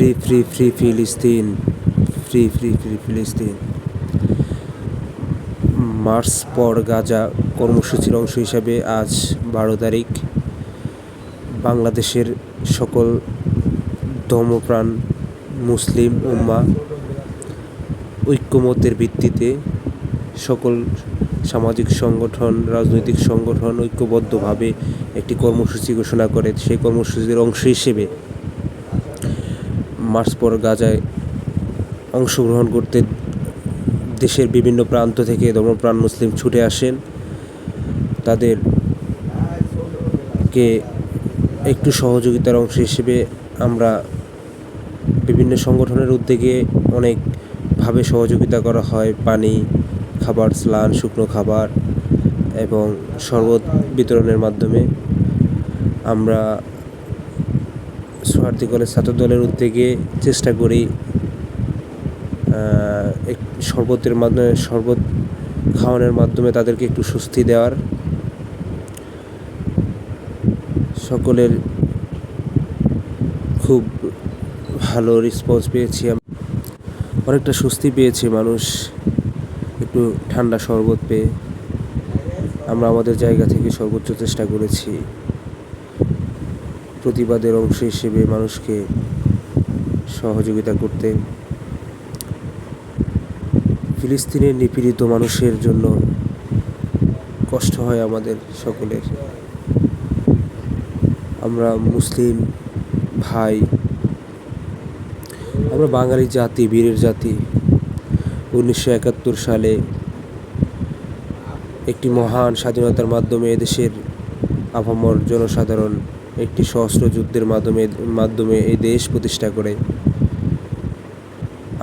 Free free free ফিলিস্তিন free free free ফিলিস্তিন march পর গাজা কর্মসূচির অংশ হিসাবে আজ বারো তারিখ বাংলাদেশের সকল ধর্মপ্রাণ মুসলিম উম্মা ঐক্যমতের ভিত্তিতে সকল সামাজিক সংগঠন, রাজনৈতিক সংগঠন ঐক্যবদ্ধভাবে একটি কর্মসূচি ঘোষণা করে। সেই কর্মসূচির অংশ হিসেবে মার্চ পর গাজায় অংশগ্রহণ করতে দেশের বিভিন্ন প্রান্ত থেকে ধর্মপ্রাণ মুসলিম ছুটে আসেন। তাদেরকে একটু সহযোগিতার অংশ হিসেবে আমরা বিভিন্ন সংগঠনের উদ্যোগে অনেকভাবে সহযোগিতা করা হয়। পানি, খাবার স্নান শুকনো খাবার এবং শরবত বিতরণের মাধ্যমে। আমরা সোহার্দি কলেজ ছাত্র দলের উদ্যোগে চেষ্টা করি এক শরবতের মাধ্যমে, শরবত খাওয়ানোর মাধ্যমে তাদেরকে একটু স্বস্তি দেওয়ার। সকলের খুব ভালো রেসপন্স পেয়েছি অনেকটা স্বস্তি পেয়েছে মানুষ, একটু ঠান্ডা শরবত পেয়ে। আমরা আমাদের জায়গা থেকে সর্বোচ্চ চেষ্টা করেছি। প্রতিবাদের অংশ হিসেবে মানুষকে সহযোগিতা করতে ফিলিস্তিনের নিপীড়িত মানুষের জন্য কষ্ট হয় আমাদের সকলের। আমরা মুসলিম ভাই, আমরা বাঙালি জাতি, বীরের জাতি। উনিশশো একাত্তর সালে একটি মহান স্বাধীনতার মাধ্যমে এদেশের আপামর জনসাধারণ একটি সশস্ত্র যুদ্ধের মাধ্যমে মাধ্যমে এই দেশ প্রতিষ্ঠা করে।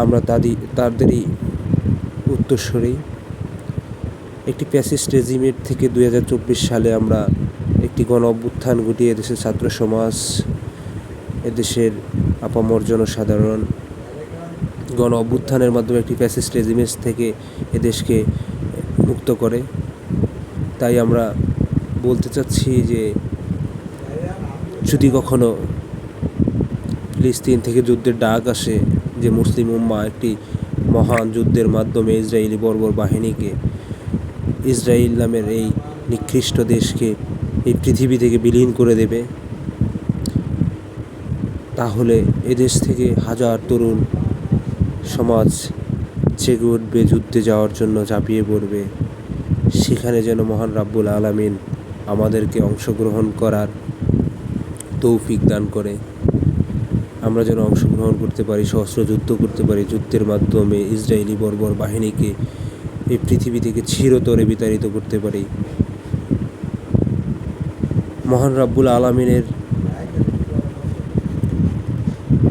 আমরা তাদি, তাদেরই উত্তরস্বরী একটি প্যাসিস্ট রেজিমের থেকে দুই হাজার চব্বিশ সালে আমরা একটি গণ অভ্যুত্থান ঘটিয়ে এদেশের ছাত্র সমাজ, এদেশের আপামর জনসাধারণ গণ অভ্যুত্থানের মাধ্যমে একটি প্যাসিস্ট রেজিমেন্স থেকে এদেশকে মুক্ত করে। তাই আমরা বলতে চাচ্ছি যে যদি কখনো ফিলিস্তিন থেকে যুদ্ধের ডাক আসে যে মুসলিম উম্মা একটি মহান যুদ্ধের মাধ্যমে ইসরায়েলি বর্বর বাহিনীকে, ইসরায়েল নামের এই নিকৃষ্ট দেশকে, এই পৃথিবী থেকে বিলীন করে দেবে, তাহলে এদেশ থেকে হাজার তরুণ সমাজ জেগে উঠবে, যুদ্ধে যাওয়ার জন্য ঝাঁপিয়ে পড়বে। সেখানে যেন মহান রাব্বুল আলামিন আমাদেরকে অংশগ্রহণ করার তৌফিক দান করে। আমরা যেন অংশগ্রহণ করতে পারি, সহস্র যুদ্ধ করতে পারি। যুদ্ধের মাধ্যমে ইসরায়েলি বর্বর বাহিনীকে এই পৃথিবী থেকে চিরতরে বিতাড়িত করতে পারি। মহান রাব্বুল আলমিনের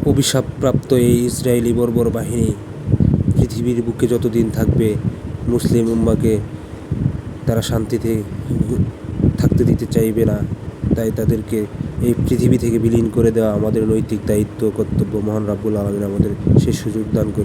অভিশাপপ্রাপ্ত এই ইসরায়েলি বর্বর বাহিনী পৃথিবীর বুকে যতদিন থাকবে, মুসলিম উম্মাকে তারা শান্তিতে থাকতে দিতে চাইবে না। তাই তাদেরকে এই পৃথিবী থেকে বিলীন করে দেওয়া আমাদের নৈতিক দায়িত্ব, কর্তব্য, মহান রাব্বুল আলমিন আমাদের সে সুযোগ দান করুন